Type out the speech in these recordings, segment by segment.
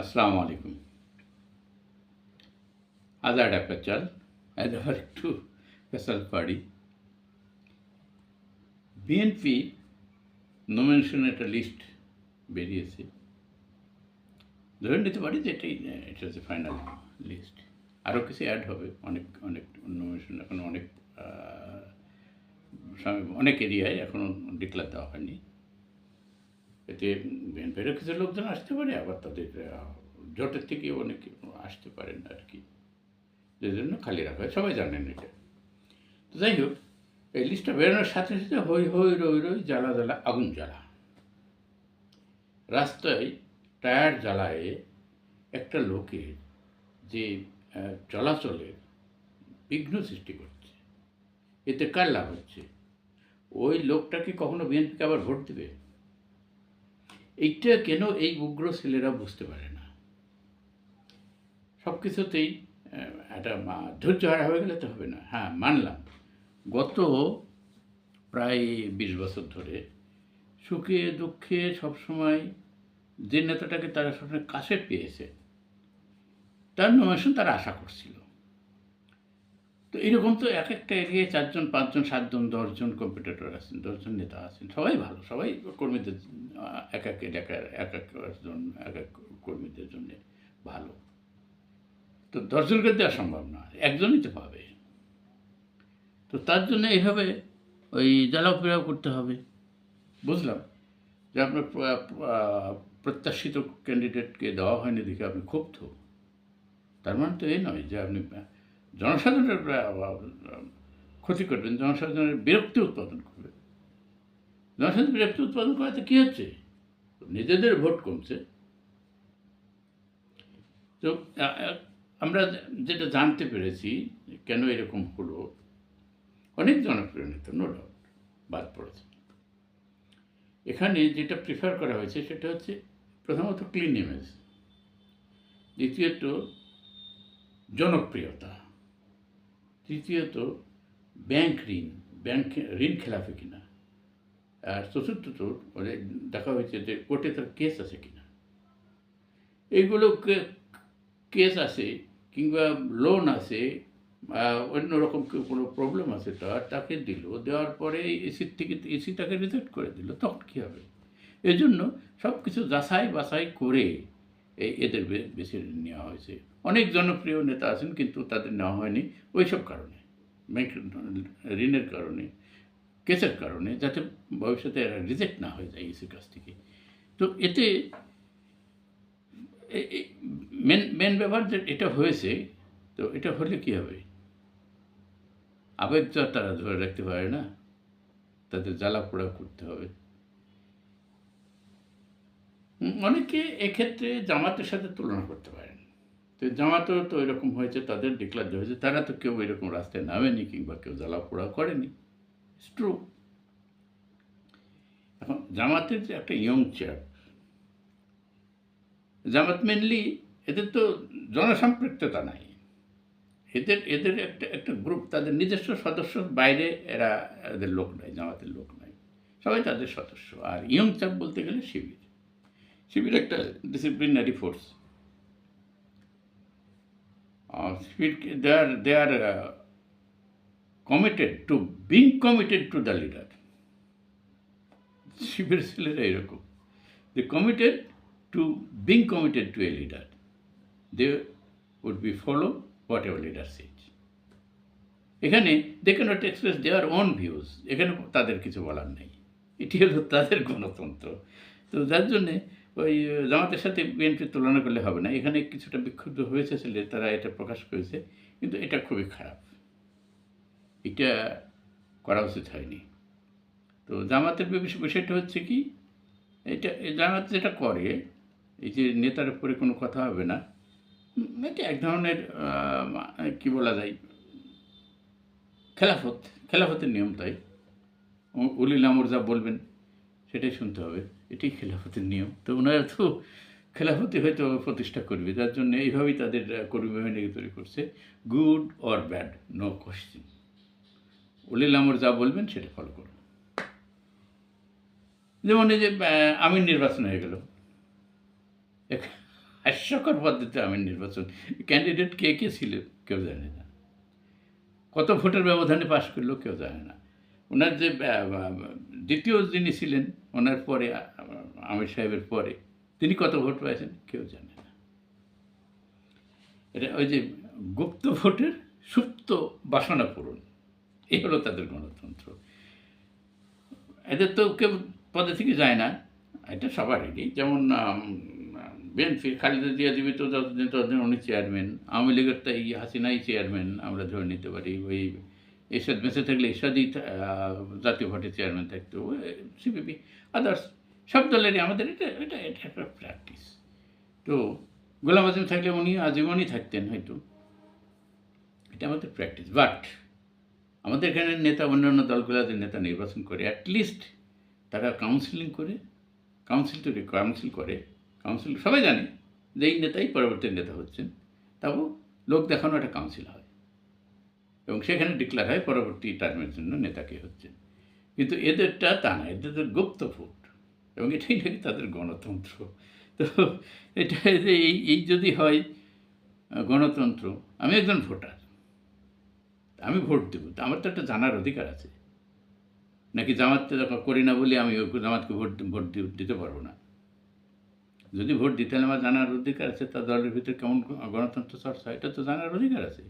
আসসালামু আলাইকুম। আজ আর একটা চাল আজ একটু স্পেশাল পার্টি বিএনপি নমিনেশন একটা লিস্ট বেরিয়েছে। ধরে নিতে পারি যে এটাই এটা হচ্ছে ফাইনাল লিস্ট আরও কিছু অ্যাড হবে, অনেক অনেক নমিনেশন এখন অনেক অনেক এরিয়ায় এখনও ডিক্লার দেওয়া হয়নি। এতে বিএনপিরও কিছু লোকজন আসতে পারে, আবার তাদের জোটের থেকে অনেকে আসতে পারেন আর কি যে জন্য খালি রাখা হয়, সবাই জানেন এটা। তো যাই হোক, এই লিস্টটা বেরোনোর সাথে সাথে হই হই রই রই জ্বালা জ্বালা, আগুন জ্বালা। রাস্তায় টায়ার জ্বালায় একটা লোকের যে চলাচলের বিঘ্ন সৃষ্টি করছে। এতে কার লাভ হচ্ছে? ওই লোকটাকে কখনো বিএনপিকে আবার ভোট দেবে? এইটা কেন এই উগ্র ছেলেরা বুঝতে পারে না? সব কিছুতেই একটা ধৈর্য হারা হয়ে গেলে তো হবে না। হ্যাঁ মানলাম। গত প্রায় বিশ বছর ধরে সুখে, দুঃখে সবসময় যে নেতাটাকে তারা সবসময় কাছে পেয়েছে, তার নমিনেশন তারা আশা করছিল। তো এরকম তো এক একটা এরিয়ায় চারজন, পাঁচজন, সাতজন, দশজন কম্পিটিটর আছেন, দশজন নেতা আছেন, সবাই ভালো, সবাই কর্মীদের এক এক এলাকার এক একজন এক এক কর্মীদের জন্য ভালো। তো দশজনকে দেওয়া সম্ভব না, একজনই তো পাবে। তো তার জন্য এইভাবে ওই জ্বালাও ফেরাও করতে হবে। বুঝলাম যে আপনার প্র- প্র- প্রত্যাশিত ক্যান্ডিডেটকে দেওয়া হয়নি দেখে আপনি ক্ষুব্ধ। তার মানে তো এই নয় যে আপনি জনসাধারণের ক্ষতি করবেন, জনসাধারণের বিরক্তি উৎপাদন করবেন। জনসাধারণ বিরক্তি উৎপাদন করাতে কী হচ্ছে? নিজেদের ভোট কমছে। তো আমরা যেটা জানতে পেরেছি কেন এরকম হলো, অনেক জনপ্রিয় নেতা নো ডাউট বাদ পড়েছে। এখানে যেটা প্রিফার করা হয়েছে সেটা হচ্ছে প্রথমত ক্লিন ইমেজ দ্বিতীয়ত জনপ্রিয়তা, তৃতীয়ত ব্যাংক ঋণ ব্যাংক ঋণ খেলাফে কিনা। আর চতুর্থত ওদের দেখা হয়েছে যে কোর্টে তার কেস আছে কিনা। এইগুলো কেস আছে কিংবা লোন আছে অন্য রকম কোনো প্রবলেম আছে তার তাকে দিল, দেওয়ার পরে এসির থেকে এসি তাকে রিজেক্ট করে দিল, তখন কী হবে? এই জন্য সব কিছু যাচাই বাছাই করে এই এদের বেছে নেওয়া হয়েছে। অনেক জনপ্রিয় নেতা আছেন, কিন্তু তাদের নেওয়া হয়নি, ওইসব কারণে ব্যাংক ঋণের কারণে। কেসের কারণে যাতে ভবিষ্যতে এরা রিজেক্ট না হয়ে যায় এসির কাছ থেকে। তো এতে মেন মেন ব্যাপার যে এটা হয়েছে, তো এটা হলে কী হবে? আবেগ তো তারা ধরে রাখতে পারে না। তাদের জ্বালা পোড়া করতে হবে। অনেকে এক্ষেত্রে জামাতের সাথে তুলনা করতে পারেন। তো জামাতও তো এরকম হয়েছে, তাদের ডিক্লার হয়েছে, তারা তো কেউ এরকম রাস্তায় নামেনি কিংবা কেউ জ্বালা পোড়া করেনি। ট্রু এখন জামাতের যে একটা ইয়ং চেয়ার, জামাত মেনলি এদের তো জনসম্পৃক্ততা নাই। এদের এদের একটা একটা গ্রুপ তাদের নিজস্ব সদস্য বাইরে এরা এদের লোক নাই, জামাতের লোক নাই। সবাই তাদের সদস্য। আর ইয়ং চাপ বলতে গেলে শিবির। শিবির একটা disciplinary force Shibir they are they are committed to being committed to the leader Shibir ছেলেরা এরকম they committed to being committed to a leader they would be follow whatever leader says এখানে they can't express দেওয়ার own views এখানে তাদের কিছু বলার নেই। এটি হলো তাদের গণতন্ত্র। তো যার জন্যে ওই জামাতের সাথে বিএনপির তুলনা করলে হবে না। এখানে কিছুটা বিক্ষুব্ধ হয়েছে ছেলে তারা এটা প্রকাশ করেছে। কিন্তু এটা খুবই খারাপ। এটা করা উচিত হয়নি। তো জামাতের বিষয়টা হচ্ছে কি, এটা জামাত যেটা করে, এই যে নেতার উপরে কোনো কথা হবে না এটা এক ধরনের কি বলা যায়, খেলাফত খেলাফতের নিয়ম তাই। উলিল আমর যা বলবেন, সেটাই শুনতে হবে। এটাই খেলাফতের নিয়ম। তো ওনারা তো খেলাফতি হয়তো প্রতিষ্ঠা করবে, যার জন্য এইভাবেই তাদের কর্মী বাহিনীকে তৈরি করছে। Good or bad, no question. উলিল আমর যা বলবেন সেটা ফলো করুন। যেমন এই যে আমির নির্বাচন হয়ে গেল। এক- হাস্যকর পদ্ধতিতে আমি নির্বাচন। ক্যান্ডিডেট কে কে ছিল কেউ জানে না। কত ভোটের ব্যবধানে পাশ করল কেউ জানে না। ওনার যে দ্বিতীয় যিনি ছিলেন, ওনার পরে আমির সাহেবের পরে তিনি কত ভোট পেয়েছেন কেউ জানে না। এটা ওই যে গুপ্ত ভোটের সুপ্ত বাসনা পূরণ। এই হলো তাদের গণতন্ত্র। এদের তো কেউ পদে থেকে যায় না এটা সবারই। যেমন বিএনপি খালেদা জিয়া জীবিত যতদিন ততদিন উনি চেয়ারম্যান। আওয়ামী লীগের তো এই হাসিনাই চেয়ারম্যান আমরা ধরে নিতে পারি। ওই এরশাদ বেঁচে থাকলে আহ, জাতীয় পার্টির চেয়ারম্যান থাকতো সিপিপি আদার্স সব দলেরই আমাদের এটা এটা এটা একটা প্র্যাকটিস তো গোলাম আজম থাকলে উনি আজীবনই থাকতেন হয়তো। এটা আমাদের প্র্যাকটিস বাট আমাদের এখানে নেতা, অন্যান্য দলগুলোদের নেতা নির্বাচন করে অ্যাটলিস্ট তারা কাউন্সিলিং করে কাউন্সিল তৈরি কাউন্সিল করে কাউন্সিল সবাই জানে যে এই নেতাই পরবর্তী নেতা হচ্ছেন। তাও লোক দেখানো একটা কাউন্সিল হয়। এবং সেখানে ডিক্লেয়ার হয় পরবর্তী টার্মের জন্য নেতাকে হচ্ছেন। কিন্তু এদেরটা তা না, এদের তো গুপ্ত ভোট। এবং এটাই নাকি তাদের গণতন্ত্র। তো এটা এই এই যদি হয় গণতন্ত্র, আমি একজন ভোটার। আমি ভোট দেবো আমার তো একটা জানার অধিকার আছে। নাকি জামাতটা যখন করি না বলে আমি জামাতকে ভোট ভোট দিতে পারব না? যদি ভোট দিতে আমার জানার অধিকার আছে তার দলের ভিতরে কেমন গণতন্ত্র চর্চা এটা তো জানার অধিকার আছে।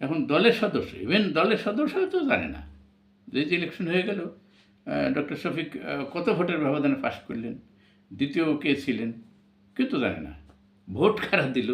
এখন দলের সদস্য ইভেন দলের সদস্য তো জানে না। যে যে ইলেকশন হয়ে গেল ডক্টর শফিক কত ভোটের ব্যবধানে পাশ করলেন? দ্বিতীয় কে ছিলেন? কেউ তো জানে না। ভোট কারা দিল?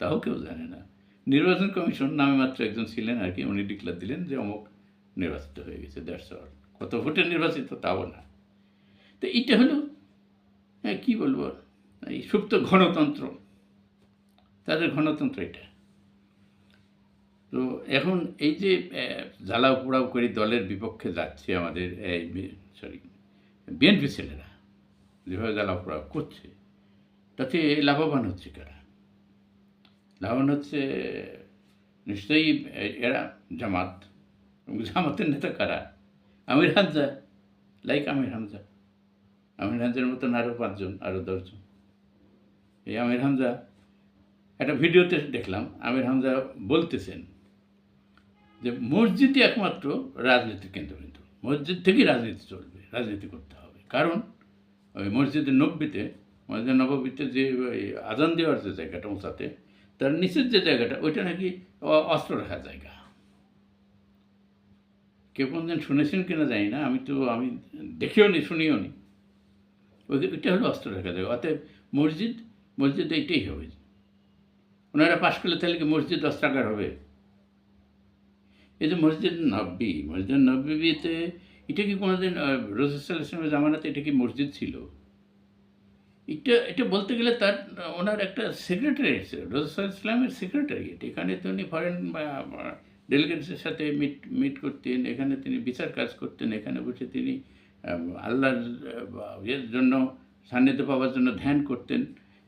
তাও কেউ জানে না। নির্বাচন কমিশন নামে মাত্র একজন ছিলেন আর কি, উনি ডিক্লার দিলেন যে অমুক নির্বাচিত হয়ে গেছে দ্যাটস অল কত ভোটে নির্বাচিত তাও না। তো এইটা হলো হ্যাঁ কী বলব, এই সুপ্ত গণতন্ত্র। তাদের গণতন্ত্র এটা। তো এখন এই যে জ্বালাও পোড়াও করে দলের বিপক্ষে যাচ্ছে আমাদের এই সরি বিএনপি ছেলেরা, যেভাবে জ্বালাও পোড়াও করছে, তাতে লাভবান হচ্ছে কারা? লাভবান হচ্ছে, নিশ্চয়ই এরা জামাত। জামাতের নেতা কারা? আমির হামজা। লাইক আমির হামজা। আমির হামজার মতন আরও পাঁচজন আরও দশজন। এই আমির হামজা, একটা ভিডিওতে দেখলাম, আমির হামজা বলতেছেন যে মসজিদই একমাত্র রাজনীতির কেন্দ্রবিন্দু। মসজিদ থেকেই রাজনীতি চলবে, রাজনীতি করতে হবে। কারণ ওই মসজিদের নব্বীতে, মসজিদের নববীতে যে আজান দেওয়ার যে জায়গাটা উঁচাতে তার নিচের যে জায়গাটা, ওইটা নাকি অস্ত্র রাখার জায়গা। কেউ কোনদিন শুনেছেন কিনা জানি না, আমি তো, আমি দেখেও নি, শুনিও নি। ওই ওইটা হলো অস্ত্র রাখা জায়গা। অতএব মসজিদ মসজিদ এইটাই হবে। ওনারা পাশ করলে তাহলে কি মসজিদ অস্ত্রাগার হবে? এই যে মসজিদ নব্বী মসজিদ নব্বীতে এটা কি কোনোদিন রসুল ইসলামের জামানাতে এটা কি মসজিদ ছিল? এটা এটা বলতে গেলে তার, ওনার একটা সেক্রেটারি রসুল ইসলামের সেক্রেটারি এখানে তো উনি ফরেন ডেলিগেটসের সাথে মিট মিট করতেন, এখানে তিনি বিচার কাজ করতেন, এখানে বসে তিনি আল্লাহর ইয়ের জন্য, সান্নিধ্য পাওয়ার জন্য ধ্যান করতেন।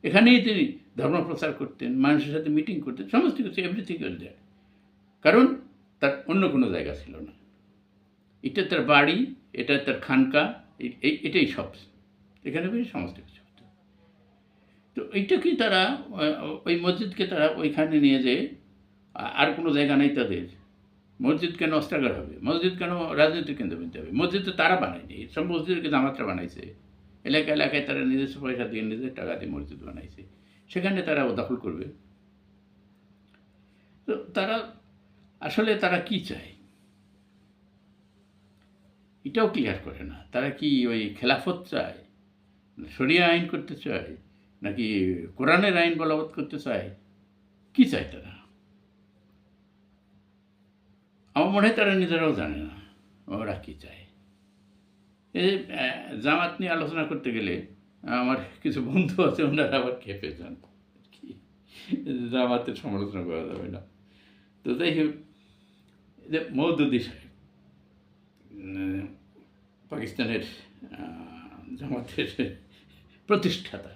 এখানেই তিনি ধর্ম প্রচার করতেন, মানুষের সাথে মিটিং করতেন, সমস্ত কিছু এভরিথিং ওয়াজ দেয় কারণ তার অন্য কোনো জায়গা ছিল না। এটা তার বাড়ি, এটা তার খানকা এই এটাই সব। এখানে বেশ সমস্ত কিছু। তো এইটা কি তারা ওই মসজিদকে তারা ওইখানে নিয়ে যেয়ে আর কোনো জায়গা নেই তাদের। মসজিদ কেন অস্ত্রাগার হবে। মসজিদ কেন? রাজনৈতিক কেন্দ্র বিনতে হবে। মসজিদ তো তারা বানায়নি। সব মসজিদকে জামাতরা বানাইছে। এলাকা এলাকায় তারা নিজস্ব পয়সা দিয়ে নিজের টাকা দিয়ে মসজিদ বানাইছে। সেখানে তারা দখল করবে। তো তারা, আসলে তারা কি চায়? এটাও ক্লিয়ার করে না। তারা কি ওই খেলাফত চায়? শরিয়া আইন করতে চায়? নাকি কোরআনের আইন বলবৎ করতে চায়? কি চায় তারা? আমার মনে হয় তারা নিজেরাও জানে না, ওরা কি চায়। এই জামাত নিয়ে আলোচনা করতে গেলে আমার কিছু বন্ধু আছে, ওনারা আবার খেপে যান। কি? জামাতের সমালোচনা করা যাবে না। তো যাই হোক যে মৌদুদি সাহেব পাকিস্তানের জামাতের প্রতিষ্ঠাতা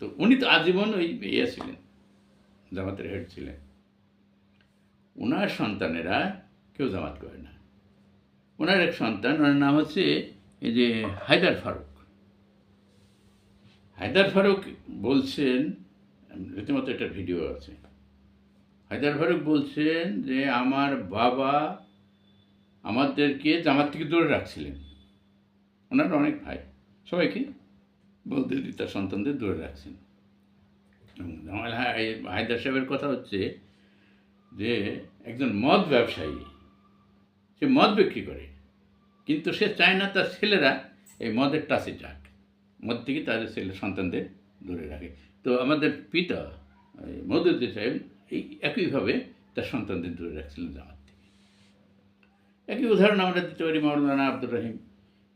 তো উনি তো আজীবন ওই ইয়ে ছিলেন, জামাতের হেড ছিলেন। ওনার সন্তানেরা কেউ জামাত করে না। ওনার এক সন্তান, ওনার নাম হচ্ছে এই যে হায়দার ফারুক। হায়দার ফারুক বলছেন, রীতিমতো একটা ভিডিও আছে। হায়দার ফারুক বলছেন যে, আমার বাবা আমাদেরকে জামাত থেকে দূরে রাখছিলেন। ওনার অনেক ভাই। সবাইকে বলতে তার সন্তানদের দূরে রাখছেন। আমার হায়দার সাহেবের কথা হচ্ছে যে, একজন মদ ব্যবসায়ী, সে মদ বিক্রি করে, কিন্তু সে চায় না তার ছেলেরা এই মদের টাচে যাক। মদ থেকে তাদের ছেলে সন্তানদের দূরে রাখে। তো আমাদের পিতা মদুদ্দিন সাহেব, এই একইভাবে তার সন্তানদের দূরে রাখছিলেন জামাত থেকে। একই উদাহরণ আমরা দিতে পারি মৌলানা আব্দুর রহিম।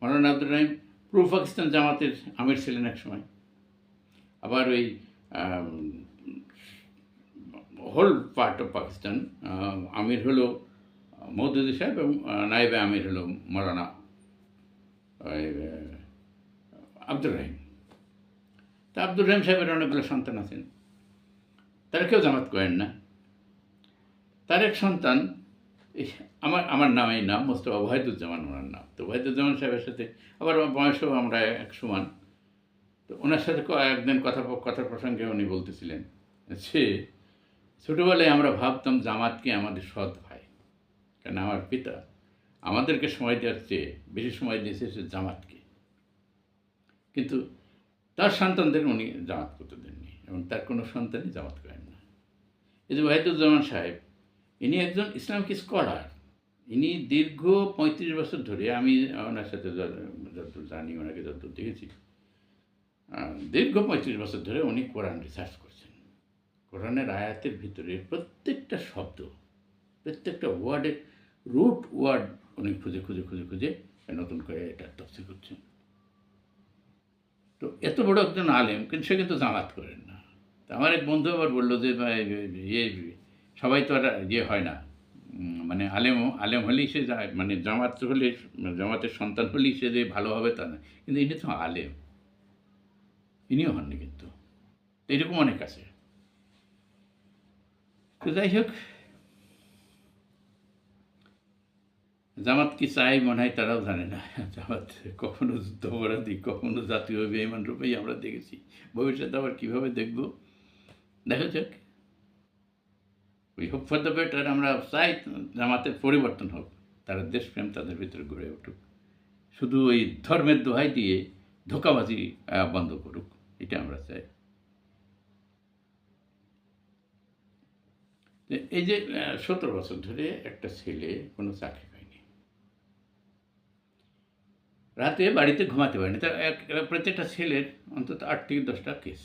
মৌলানা আব্দুর রহিম পূর্ব পাকিস্তান জামাতের আমির ছিলেন এক সময়। আবার ওই হোল পার্ট অফ পাকিস্তান আমির হলো মৌদুদি সাহেব এবং নায়েবে আমির হলো মৌলানা আব্দুর রহিম। তা আব্দুর রহিম সাহেবের অনেকগুলো সন্তান আছেন। তারা কেউ জামাত করেন না। তার এক সন্তান আমার আমার নাম, এই নাম মোস্তফা ওয়াহিদুজ্জামান, ওনার নাম। তো ওয়াহিদুজ্জামান সাহেবের সাথে, আবার বয়সেও আমরা এক সমান। তো ওনার সাথে একদিন কথা কথার প্রসঙ্গে উনি বলতেছিলেন সে ছোটোবেলায় আমরা ভাবতাম জামাতকে আমাদের সৎ ভাই। কেন আমার পিতা আমাদেরকে সময় দেওয়ার চেয়ে বেশি সময় দিয়েছে সে জামাতকে। কিন্তু তার সন্তানদের উনি জামাত করতে দেননি এবং তার কোনো সন্তানই জামাত করেন না। এই যে ওয়াহিদুজ্জামান সাহেব, ইনি একজন ইসলামিক স্কলার। ইনি দীর্ঘ পঁয়ত্রিশ বছর ধরে, আমি ওনার সাথে যত- যতদূর জানি, ওনাকে যতদূর দেখেছি দীর্ঘ পঁয়ত্রিশ বছর ধরে উনি কোরআন রিসার্চ করছেন। কোরআনের আয়াতের ভিতরে প্রত্যেকটা শব্দ, প্রত্যেকটা ওয়ার্ডের রুট ওয়ার্ড উনি খুঁজে খুঁজে খুঁজে খুঁজে নতুন করে এটা তফসিল করছেন। তো এত বড় একজন আলেম, কিন্তু সে কিন্তু জামাত করেন না। তা আমার এক বন্ধু আবার বলল যে ইয়ে সবাই তো আর ইয়ে হয় না। মানে আলেম আলেম হলেই সে যায় মানে জামাত হলে জামাতের সন্তান হলেই সে যে ভালো হবে তা না। কিন্তু ইনি তো আলেম। ইনিও হননি কিন্তু। এরকম অনেক আছে। তো যাই হোক, জামাত কি চাই মনে হয় তারাও জানে না। জামাত কখনো যুদ্ধাপরাধী কখনো জাতীয় বেইমান রূপেই আমরা দেখেছি। ভবিষ্যতে আবার কীভাবে দেখব? দেখা যাক। We hope for the better আমরা চাই জামাতের পরিবর্তন হোক, তারা দেশপ্রেম তাদের ভিতরে গড়ে উঠুক। শুধু ওই ধর্মের দোহাই দিয়ে ধোকাবাজি বন্ধ করুক, এটা আমরা চাই। এই যে সতেরো বছর ধরে একটা ছেলে কোনো চাকরি পায়নি। রাতে বাড়িতে ঘুমাতে পারেনি। তার প্রত্যেকটা ছেলের অন্তত আট থেকে দশটা কেস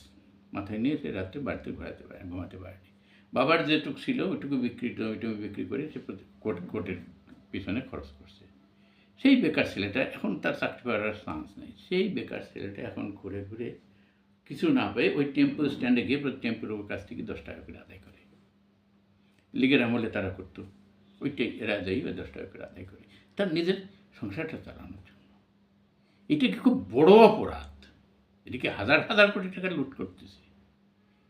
মাথায় নিয়ে সে রাত্রে বাড়িতে ঘোরাতে পারে, ঘুমাতে পারেনি। বাবার যেটুকু ছিল, ওইটুকু বিক্রি ওইটুকু বিক্রি করে সে কোটের পিছনে খরচ করছে। সেই বেকার ছেলেটা এখন তার চাকরি পাওয়ার চান্স নেই। সেই বেকার ছেলেটা এখন ঘুরে ঘুরে কিছু না পেয়ে ওই টেম্পো স্ট্যান্ডে গিয়ে প্রতি টেম্পোর কাছ থেকে দশ টাকা করে আদায় করে। লিগের আমলে তারা করতো। ওইটাই এরা যাই ওই দশ টাকা করে আদায় করে। তার নিজের সংসারটা চালানোর জন্য। এটা কি খুব বড় অপরাধ। এদিকে হাজার হাজার কোটি টাকা লুট করতেছে।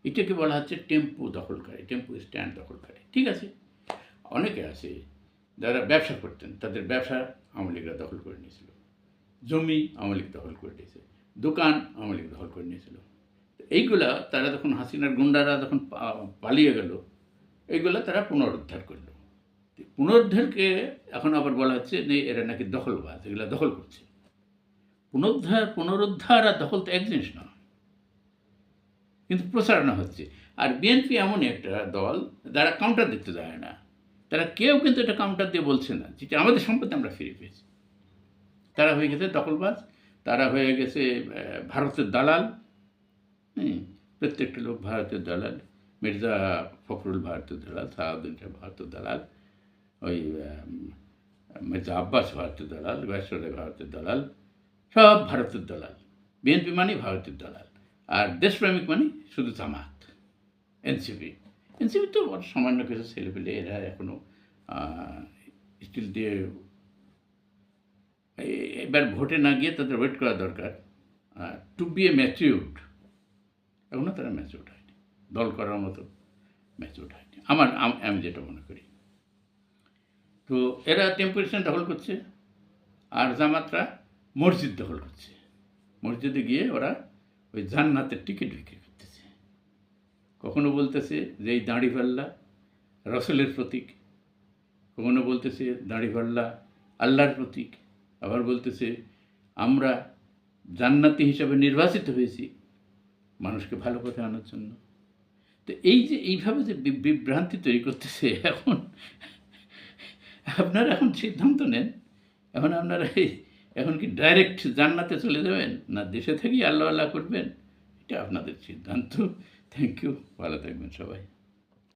এটাকে বলা হচ্ছে টেম্পো দখলকারী, টেম্পো স্ট্যান্ড দখলকারী। ঠিক আছে? অনেকে আছে যারা ব্যবসা করতেন, তাদের ব্যবসা আওয়ামী লীগরা দখল করে নিয়েছিল। জমি আওয়ামী লীগ দখল করে নিয়েছে। দোকান আওয়ামী লীগ দখল করে নিয়েছিল। এইগুলা তারা যখন হাসিনার গুন্ডারা যখন পালিয়ে গেল, এইগুলা তারা পুনরুদ্ধার করল। পুনরুদ্ধারকে এখন আবার বলা হচ্ছে যে এরা নাকি দখলবাজ, এগুলা দখল করছে। পুনরুদ্ধার পুনরুদ্ধার আর দখল তো এক জিনিস না কিন্তু প্রচারণা হচ্ছে। আর বিএনপি এমনই একটা দল, যারা কাউন্টার দিতে যায় না। তারা কেউ কিন্তু এটা কাউন্টার দিয়ে বলছে না, যেটা আমাদের সম্পত্তি আমরা ফিরে পেয়েছি। তারা হয়ে গেছে দখলবাজ, তারা হয়ে গেছে ভারতের দালাল। প্রত্যেকটা লোক ভারতের দালাল। মির্জা ফখরুল ভারতের দালাল সাহাউদ্দিন ভারতের দালাল, ওই মির্জা আব্বাস ভারতের দালাল ওয়েসরে ভারতের দালাল, সব ভারতের দালাল। বিএনপি মানেই ভারতের দালাল। আর দেশপ্রেমিক মানে শুধু জামাত এনসিপি এনসিপি তো সামান্য কিছু ছেলেপেলে, এরা এখনও স্টিল দিয়ে এবার ভোটে না গিয়ে তাদের ওয়েট করা দরকার। টু বি এ ম্যাচিউড এখনও তারা ম্যাচিউড হয়নি, দল করার মতো ম্যাচিউড হয়নি। আমার, আম- যেটা মনে করি। তো এরা টেম্পারেচার দখল করছে, আর জামাতরা মসজিদ দখল করছে। মসজিদে গিয়ে ওরা ওই জান্নাতের টিকিট বিক্রি করতেছে। কখনো বলতেছে যে এই দাঁড়িপাল্লা রসলের প্রতীক। কখনো বলতেছে দাঁড়িপাল্লা আল্লাহর প্রতীক। আবার বলতেছে আমরা জান্নাতি হিসাবে নির্বাচিত হয়েছি মানুষকে ভালো পথে আনার জন্য। তো এই যে এইভাবে যে বিভ্রান্তি তৈরি করতেছে এখন, আপনারা এখন সিদ্ধান্ত নেন? এখন আপনারা এই এখন কি ডাইরেক্ট জান্নাতে চলে যাবেন না দেশে থেকেই আল্লাহ আল্লাহ করবেন? এটা আপনাদের সিদ্ধান্ত। থ্যাংক ইউ ভালো থাকবেন সবাই।